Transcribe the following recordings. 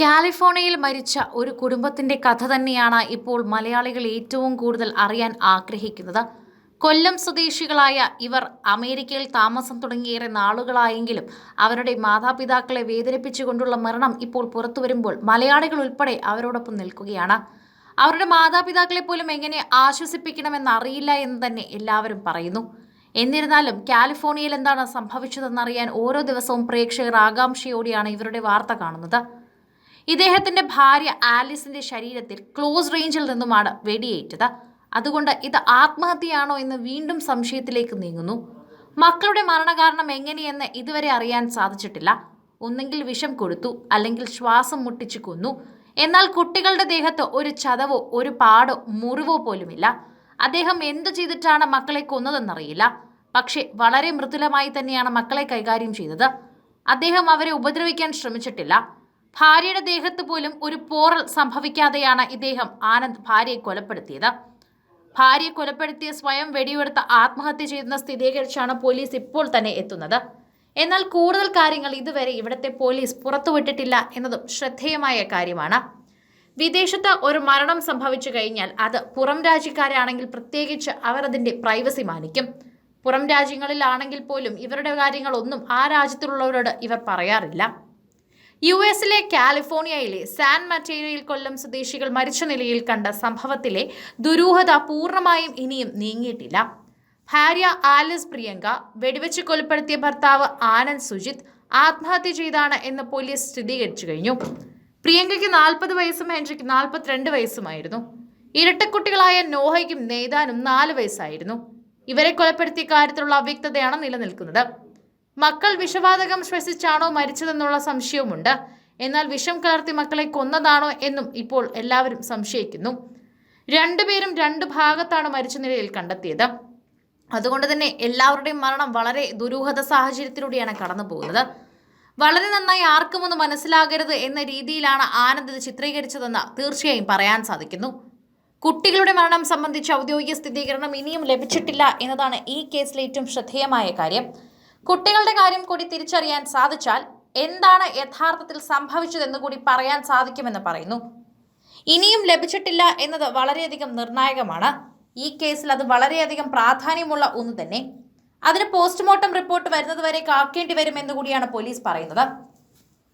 കാലിഫോർണിയയിൽ മരിച്ച ഒരു കുടുംബത്തിന്റെ കഥ തന്നെയാണ് ഇപ്പോൾ മലയാളികൾ ഏറ്റവും കൂടുതൽ അറിയാൻ ആഗ്രഹിക്കുന്നത്. കൊല്ലം സ്വദേശികളായ ഇവർ അമേരിക്കയിൽ താമസം തുടങ്ങിയേറെ നാളുകളായെങ്കിലും അവരുടെ മാതാപിതാക്കളെ വേദനിപ്പിച്ചുകൊണ്ടുള്ള മരണം ഇപ്പോൾ പുറത്തു വരുമ്പോൾ മലയാളികൾ ഉൾപ്പെടെ അവരോടൊപ്പം നിൽക്കുകയാണ്. അവരുടെ മാതാപിതാക്കളെ പോലും എങ്ങനെ ആശ്വസിപ്പിക്കണമെന്ന് അറിയില്ല എന്ന് തന്നെ എല്ലാവരും പറയുന്നു. എന്നിരുന്നാലും കാലിഫോർണിയയിൽ എന്താണ് സംഭവിച്ചതെന്നറിയാൻ ഓരോ ദിവസവും പ്രേക്ഷകർ ആകാംക്ഷയോടെയാണ് ഇവരുടെ വാർത്ത കാണുന്നത്. ഇദ്ദേഹത്തിന്റെ ഭാര്യ ആലിസിന്റെ ശരീരത്തിൽ ക്ലോസ് റേഞ്ചിൽ നിന്നുമാണ് വെടിയേറ്റത്. അതുകൊണ്ട് ഇത് ആത്മഹത്യയാണോ എന്ന് വീണ്ടും സംശയത്തിലേക്ക് നീങ്ങുന്നു. മക്കളുടെ മരണകാരണം എങ്ങനെയെന്ന് ഇതുവരെ അറിയാൻ സാധിച്ചിട്ടില്ല. ഒന്നെങ്കിൽ വിഷം കൊടുത്തു അല്ലെങ്കിൽ ശ്വാസം മുട്ടിച്ചു കൊന്നു. എന്നാൽ കുട്ടികളുടെ ദേഹത്ത് ഒരു ചതവോ ഒരു പാടോ മുറിവോ പോലുമില്ല. അദ്ദേഹം എന്തു ചെയ്തിട്ടാണ് മക്കളെ കൊന്നതെന്നറിയില്ല. പക്ഷേ വളരെ മൃദുലമായി തന്നെയാണ് മക്കളെ കൈകാര്യം ചെയ്തത്. അദ്ദേഹം അവരെ ഉപദ്രവിക്കാൻ ശ്രമിച്ചിട്ടില്ല. ഭാര്യയുടെ ദേഹത്ത് പോലും ഒരു പോറൽ സംഭവിക്കാതെയാണ് ഇദ്ദേഹം ആനന്ദ് ഭാര്യയെ കൊലപ്പെടുത്തിയത്. ഭാര്യയെ കൊലപ്പെടുത്തിയ സ്വയം വെടിവെടുത്ത് ആത്മഹത്യ ചെയ്യുന്ന സ്ഥിരീകരിച്ചാണ് പോലീസ് ഇപ്പോൾ തന്നെ എത്തുന്നത്. എന്നാൽ കൂടുതൽ കാര്യങ്ങൾ ഇതുവരെ ഇവിടുത്തെ പോലീസ് പുറത്തുവിട്ടിട്ടില്ല എന്നതും ശ്രദ്ധേയമായ കാര്യമാണ്. വിദേശത്ത് ഒരു മരണം സംഭവിച്ചു കഴിഞ്ഞാൽ അത് പുറം രാജ്യക്കാരാണെങ്കിൽ പ്രത്യേകിച്ച് അവർ അതിന്റെ പ്രൈവസി മാനിക്കും. പുറം രാജ്യങ്ങളിലാണെങ്കിൽ പോലും ഇവരുടെ കാര്യങ്ങളൊന്നും ആ രാജ്യത്തിലുള്ളവരോട് ഇവർ പറയാറില്ല. യു എസിലെ കാലിഫോർണിയയിലെ സാൻ മറ്റേരിയയിൽ കൊല്ലം സ്വദേശികൾ മരിച്ച നിലയിൽ കണ്ട സംഭവത്തിലെ ദുരൂഹത പൂർണമായും ഇനിയും നീങ്ങിയിട്ടില്ല. ഭാര്യ ആലിസ് പ്രിയങ്ക വെടിവെച്ച് കൊലപ്പെടുത്തിയ ഭർത്താവ് ആനന്ദ് സുജിത് ആത്മഹത്യ ചെയ്താണ് എന്ന് പോലീസ് സ്ഥിരീകരിച്ചു കഴിഞ്ഞു. പ്രിയങ്കയ്ക്ക് നാൽപ്പത് വയസ്സും ഹെൻറിക്ക് നാൽപ്പത്തിരണ്ട് വയസ്സുമായിരുന്നു. ഇരട്ടക്കുട്ടികളായ നോഹയ്ക്കും നെയ്താനും നാല് വയസ്സായിരുന്നു. ഇവരെ കൊലപ്പെടുത്തിയ കാര്യത്തിലുള്ള അവ്യക്തതയാണ് നിലനിൽക്കുന്നത്. മക്കൾ വിഷവാതകം ശ്വസിച്ചാണോ മരിച്ചതെന്നുള്ള സംശയവുമുണ്ട്. എന്നാൽ വിഷം കലർത്തി മക്കളെ കൊന്നതാണോ എന്നും ഇപ്പോൾ എല്ലാവരും സംശയിക്കുന്നു. രണ്ടുപേരും രണ്ട് ഭാഗത്താണ് മരിച്ച നിലയിൽ കണ്ടെത്തിയത്. അതുകൊണ്ട് തന്നെ എല്ലാവരുടെയും മരണം വളരെ ദുരൂഹത സാഹചര്യത്തിലൂടെയാണ് കടന്നു പോകുന്നത് വളരെ നന്നായി ആർക്കും ഒന്ന് മനസ്സിലാകരുത് എന്ന രീതിയിലാണ് ആനന്ദ് ഇത് ചിത്രീകരിച്ചതെന്ന് തീർച്ചയായും പറയാൻ സാധിക്കുന്നു. കുട്ടികളുടെ മരണം സംബന്ധിച്ച ഔദ്യോഗിക സ്ഥിരീകരണം ഇനിയും ലഭിച്ചിട്ടില്ല എന്നതാണ് ഈ കേസിലെ ഏറ്റവും ശ്രദ്ധേയമായ കാര്യം. കുട്ടികളുടെ കാര്യം കൂടി തിരിച്ചറിയാൻ സാധിച്ചാൽ എന്താണ് യഥാർത്ഥത്തിൽ സംഭവിച്ചതെന്ന് കൂടി പറയാൻ സാധിക്കുമെന്ന് പറയുന്നു. ഇനിയും ലഭിച്ചിട്ടില്ല എന്നത് വളരെയധികം നിർണായകമാണ്. ഈ കേസിൽ അത് വളരെയധികം പ്രാധാന്യമുള്ള ഒന്ന് തന്നെ. അതിന് പോസ്റ്റ്മോർട്ടം റിപ്പോർട്ട് വരുന്നതുവരെ കാക്കേണ്ടി വരുമെന്ന് കൂടിയാണ് പോലീസ് പറയുന്നത്.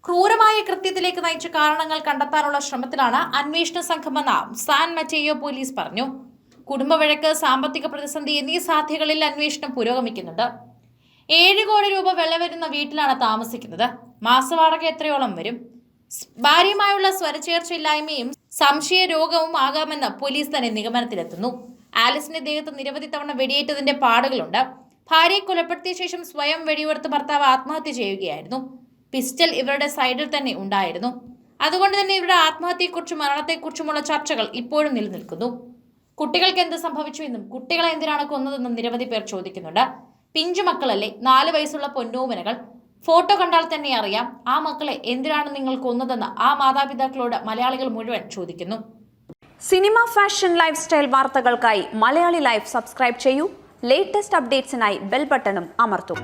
ക്രൂരമായ കൃത്യത്തിലേക്ക് നയിച്ച കാരണങ്ങൾ കണ്ടെത്താനുള്ള ശ്രമത്തിലാണ് അന്വേഷണ സംഘമെന്ന് സാൻ മറ്റേയോ പോലീസ് പറഞ്ഞു. കുടുംബവഴക്ക് സാമ്പത്തിക പ്രതിസന്ധി എന്നീ സാധ്യതകളിൽ അന്വേഷണം പുരോഗമിക്കുന്നുണ്ട്. ഏഴ് കോടി രൂപ വില വരുന്ന വീട്ടിലാണ് താമസിക്കുന്നത്. മാസവാടക എത്രയോളം വരും? ഭാര്യയുമായുള്ള സ്വരച്ചേർച്ചയില്ലായ്മയും സംശയ രോഗവും ആകാമെന്ന് പോലീസ് തന്നെ നിഗമനത്തിലെത്തുന്നു. ആലിസിന്റെ ദേഹത്ത് നിരവധി തവണ വെടിയേറ്റതിന്റെ പാടുകളുണ്ട്. ഭാര്യയെ കൊലപ്പെടുത്തിയ ശേഷം സ്വയം വെടിയുയർത്ത് ഭർത്താവ് ആത്മഹത്യ ചെയ്യുകയായിരുന്നു. പിസ്റ്റൽ ഇവരുടെ സൈഡിൽ തന്നെ ഉണ്ടായിരുന്നു. അതുകൊണ്ട് തന്നെ ഇവരുടെ ആത്മഹത്യയെക്കുറിച്ചും മരണത്തെക്കുറിച്ചുമുള്ള ചർച്ചകൾ ഇപ്പോഴും നിലനിൽക്കുന്നു. കുട്ടികൾക്ക് എന്ത് സംഭവിച്ചു എന്നും കുട്ടികളെ എന്തിനാണ് കൊന്നതെന്നും നിരവധി പേർ ചോദിക്കുന്നുണ്ട്. പിഞ്ചു മക്കളല്ലേ? നാല് വയസ്സുള്ള പൊന്നൂമനകൾ. ഫോട്ടോ കണ്ടാൽ തന്നെ അറിയാം ആ മക്കളെ എന്തിനാണ് നിങ്ങൾ കൊന്നതെന്ന് ആ മാതാപിതാക്കളോട് മലയാളികൾ മുഴുവൻ ചോദിക്കുന്നു. സിനിമ ഫാഷൻ ലൈഫ് സ്റ്റൈൽ വാർത്തകൾക്കായി മലയാളി ലൈഫ് സബ്സ്ക്രൈബ് ചെയ്യൂ. ലേറ്റസ്റ്റ് അപ്ഡേറ്റ്സിനായി ബെൽ ബട്ടണും അമർത്തും.